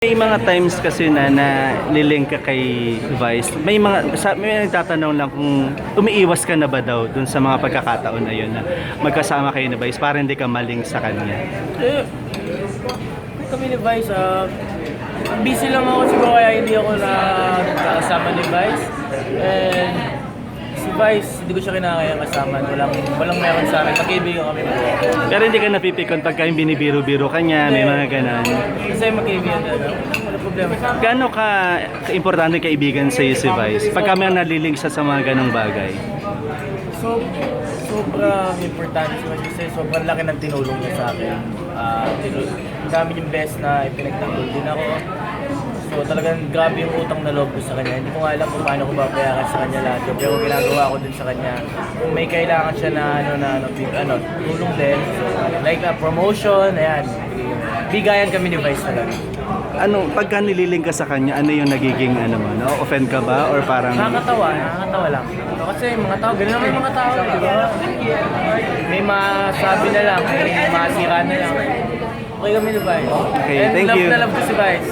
May mga times kasi na na lilink ka kay Vice. May mga sa, may nagtatanong lang kung umiiwas ka na ba daw dun sa mga pagkakataon na yun na magkasama kayo ni Vice para hindi ka maling sa kanya. Eh, kami ni Vice, ah, busy lang ako siguro kaya hindi ako na kasama ni Vice. And si Vice, hindi ko siya kinakaya kasama. Walang, walang meron sa akin. Magkaibigan kami. Pero hindi ka napipikon pagka yung binibiro-biro ka niya, may mga ganon. Kasi magkaibigan na. Wala problema sa akin. Gaano ka importante kaibigan sa iyo si Vice? Pagka may nalilink siya sa mga ganong bagay. So, sobrang importante sa akin kasi sobrang laki ng tinulong niya sa akin. Ah, ang dami yung best na ipinagtanggol din ako. So talagang grabe yung utang na loob ko sa kanya. Hindi ko nga alam kung paano ko babayaran sa kanya lahat yun. Pero ginagawa ko din sa kanya. Kung may kailangan siya na ano na ano, big, ano tulong din. So, like a promotion, ayan. Bigayan kami ni Vice talaga. Ano, pagka nililink ka sa kanya, ano yung nagiging ano mo, no? Offend ka ba or parang Nakakatawa, nakakatawa lang. Kasi mga tao, ganun naman yung mga tao, di ba? May masabi na lang, may masira na lang. Okay kami ni Vice. Okay, And thank love you. na love ko si Vice.